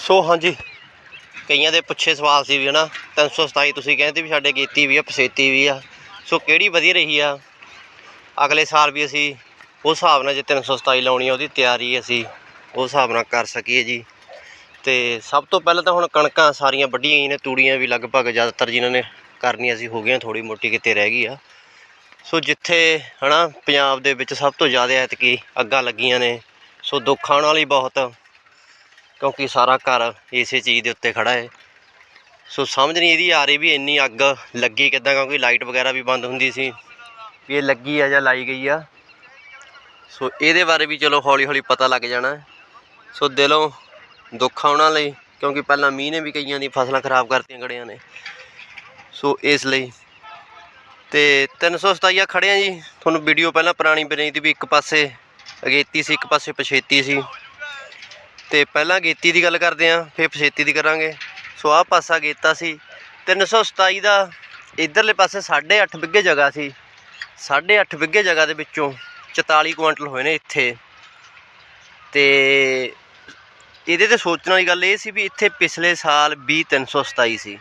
ਸੋ ਹਾਂਜੀ, ਕਈਆਂ ਦੇ ਪੁੱਛੇ ਸਵਾਲ ਸੀ ਵੀ ਹਨਾ 327 ਤੁਸੀਂ ਕਹਿੰਦੇ ਵੀ ਸਾਡੇ ਗੀਤੀ ਵੀ ਆ ਪਸੇਤੀ ਵੀ ਆ, ਸੋ ਕਿਹੜੀ ਵਧੀਆ ਰਹੀ ਆ? ਅਗਲੇ ਸਾਲ ਵੀ ਅਸੀਂ ਉਸ ਹਿਸਾਬ ਨਾਲ ਜੇ 327 ਲਾਉਣੀ ਆ, ਉਹਦੀ ਤਿਆਰੀ ਅਸੀਂ ਉਸ ਹਿਸਾਬ ਨਾਲ ਕਰ ਸਕੀਏ ਜੀ। ਤੇ ਸਭ ਤੋਂ ਪਹਿਲਾਂ ਤਾਂ ਹੁਣ ਕਣਕਾਂ ਸਾਰੀਆਂ ਵੱਢੀਆਂ ਹੀ ਨੇ, ਤੂੜੀਆਂ ਵੀ ਲਗਭਗ ਜ਼ਿਆਦਾਤਰ ਜਿਨ੍ਹਾਂ ਨੇ ਕਰਨੀਆਂ ਸੀ, ਹੋ ਗਈਆਂ ਥੋੜੀ ਮੋਟੀ ਕਿਤੇ ਰਹਿ ਗਈ ਆ। ਸੋ ਜਿੱਥੇ ਹਨਾ, ਪੰਜਾਬ ਦੇ ਵਿੱਚ ਸਭ ਤੋਂ ਜ਼ਿਆਦਾ ਐਤਕੀ ਅੱਗਾਂ ਲੱਗੀਆਂ ਨੇ, ਸੋ ਦੁੱਖ ਆਉਣ ਵਾਲੀ ਬਹੁਤ। ਕਿਉਂਕਿ ਸਾਰਾ ਘਰ ਇਸੇ ਚੀਜ਼ ਦੇ ਉੱਤੇ ਖੜਾ ਹੈ। ਸੋ ਸਮਝ ਨਹੀਂ ਇਹਦੀ ਆ ਰਹੀ ਵੀ ਇੰਨੀ ਅੱਗ ਲੱਗੀ ਕਿੱਦਾਂ, ਕਿਉਂਕਿ ਲਾਈਟ ਵਗੈਰਾ ਵੀ ਬੰਦ ਹੁੰਦੀ ਸੀ, ਵੀ ਇਹ ਲੱਗੀ ਆ ਜਾਂ ਲਾਈ ਗਈ ਆ। ਸੋ ਇਹਦੇ ਬਾਰੇ ਵੀ ਚਲੋ ਹੌਲੀ ਹੌਲੀ ਪਤਾ ਲੱਗ ਜਾਣਾ। ਸੋ ਦਿਲੋਂ ਦੁੱਖ ਆ ਉਹਨਾਂ ਲਈ, ਕਿਉਂਕਿ ਪਹਿਲਾਂ ਮੀਂਹ ਨੇ ਵੀ ਕਈਆਂ ਦੀ ਫਸਲਾਂ ਖਰਾਬ ਕਰਤੀਆਂ ਗੜਿਆਂ ਨੇ। ਸੋ ਇਸ ਲਈ। ਤੇ 327 ਖੜੇ ਆ ਜੀ। ਤੁਹਾਨੂੰ ਵੀਡੀਓ ਪਹਿਲਾਂ ਪੁਰਾਣੀ ਬਣੀ ਦੀ ਵੀ ਇੱਕ ਪਾਸੇ ਅਗੇਤੀ ਸੀ, ਇੱਕ ਪਾਸੇ ਪਛੇਤੀ ਸੀ। ਤੇ ਪਹਿਲਾਂ ਗੇਤੀ ਦੀ ਗੱਲ ਕਰਦੇ ਆਂ, ਫਿਰ ਪਛੇਤੀ ਦੀ ਕਰਾਂਗੇ। ਸੋ ਆਹ ਪਾਸਾ ਗੇਤਾ ਸੀ। 327 ਦਾ ਇਧਰਲੇ ਪਾਸੇ 8.5 ਬਿੱਗੇ ਜਗ੍ਹਾ ਸੀ। 8.5 ਬਿੱਗੇ ਜਗ੍ਹਾ ਦੇ ਵਿੱਚੋਂ 44 ਕੁਇੰਟਲ ਹੋਏ ਨੇ ਇੱਥੇ। ਤੇ ਇਹਦੇ ਤੇ ਸੋਚਣ ਵਾਲੀ ਗੱਲ ਇਹ ਸੀ ਵੀ ਇੱਥੇ ਪਿਛਲੇ ਸਾਲ 20327 ਸੀ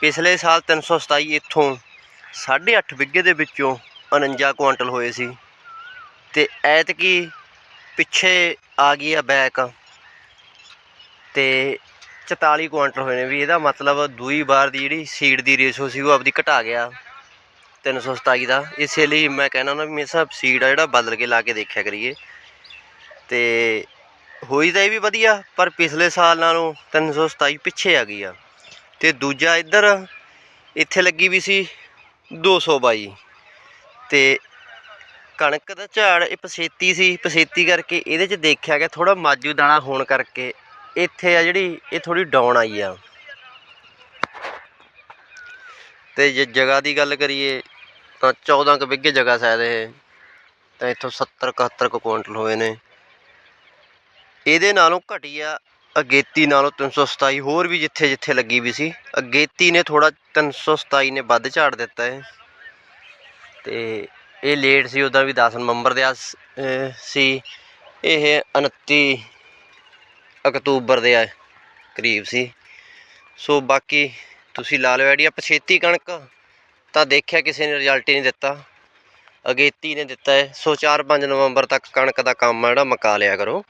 ਪਿਛਲੇ ਸਾਲ 327 ਇੱਥੋਂ 8.5 ਬਿੱਗੇ ਦੇ ਵਿੱਚੋਂ 49 ਕੁਇੰਟਲ ਹੋਏ ਸੀ। ਤੇ ਐਤਕੀ ਪਿੱਛੇ ਆ ਗਈ ਆ ਬੈਕ। ਤੇ 44 ਕੁਇੰਟਲ ਹੋਏ ਨੇ ਵੀ ਇਹਦਾ ਮਤਲਬ ਦੂਈ ਵਾਰ ਦੀ ਜਿਹੜੀ ਸੀਡ ਦੀ ਰੇਸ਼ੋ ਸੀ ਉਹ ਆਪਦੀ ਘਟਾ ਗਿਆ 327 ਦਾ। ਇਸੇ ਲਈ ਮੈਂ ਕਹਿਣਾ ਹੁੰਦਾ ਵੀ ਮੇਰੇ ਹਿਸਾਬ ਸੀਡ ਆ ਜਿਹੜਾ ਬਦਲ ਕੇ ਲਾ ਕੇ ਦੇਖਿਆ ਕਰੀਏ। ਤੇ ਹੋਈ ਤਾਂ ਇਹ ਵੀ ਵਧੀਆ, ਪਰ ਪਿਛਲੇ ਸਾਲ ਨਾਲੋਂ 327 ਪਿੱਛੇ ਆ ਗਈ ਆ। ਤੇ ਦੂਜਾ ਇੱਧਰ ਇੱਥੇ ਲੱਗੀ ਵੀ ਸੀ 222 ਤੇ ਕਣਕ ਦਾ ਝਾੜ ਇਹ ਪਸੇਤੀ ਸੀ ਪਸੇਤੀ ਕਰਕੇ ਇਹਦੇ 'ਚ ਦੇਖਿਆ ਗਿਆ ਥੋੜਾ ਮਾਜੂ ਦਾਣਾ ਹੋਣ ਕਰਕੇ ਇੱਥੇ ਆ ਜਿਹੜੀ, ਇਹ ਥੋੜੀ ਡਾਊਨ ਆਈ ਆ। ਤੇ ਜੇ ਜਗ੍ਹਾ ਦੀ ਗੱਲ ਕਰੀਏ, ਤਾਂ 14 ਕੁ ਬਿੱਗੇ ਜਗ੍ਹਾ ਸ਼ਾਇਦ ਇਹ। ਤਾਂ ਇੱਥੋਂ 70 71 ਕੁ ਕੁਇੰਟਲ ਹੋਏ ਨੇ। ਇਹਦੇ ਨਾਲੋਂ ਘਟੀਆ ਅਗੇਤੀ ਨਾਲੋਂ 327 ਹੋਰ ਵੀ ਜਿੱਥੇ ਜਿੱਥੇ ਲੱਗੀ ਵੀ ਸੀ। ਅਗੇਤੀ ਨੇ ਥੋੜਾ 327 ਨੇ ਵੱਧ ਝਾੜ ਦਿੱਤਾ ਹੈ ਤੇ ਇਹ ਲੇਟ ਸੀ, ਉਹਦਾ ਵੀ 10 ਨਵੰਬਰ ਦੇ ਸੀ। ਇਹ 29 ਅਕਤੂਬਰ ਦੇ ਕਰੀਬ ਸੀ। ਸੋ ਬਾਕੀ ਤੁਸੀਂ ਲਾ ਲਓ ਲਿਓ ਆਈਡੀਆ ਛੇਤੀ ਕਣਕ ਤਾਂ ਦੇਖਿਆ ਕਿਸੇ ਨੇ ਰਿਜ਼ਲਟ ਹੀ ਨਹੀਂ ਦਿੱਤਾ। ਅਗੇਤੀ ਨੇ ਦਿੱਤਾ ਹੈ। ਸੋ 4-5 ਨਵੰਬਰ ਤੱਕ ਕਣਕ ਦਾ ਕੰਮ ਆ ਜਿਹੜਾ, ਮਕਾ ਲਿਆ ਕਰੋ।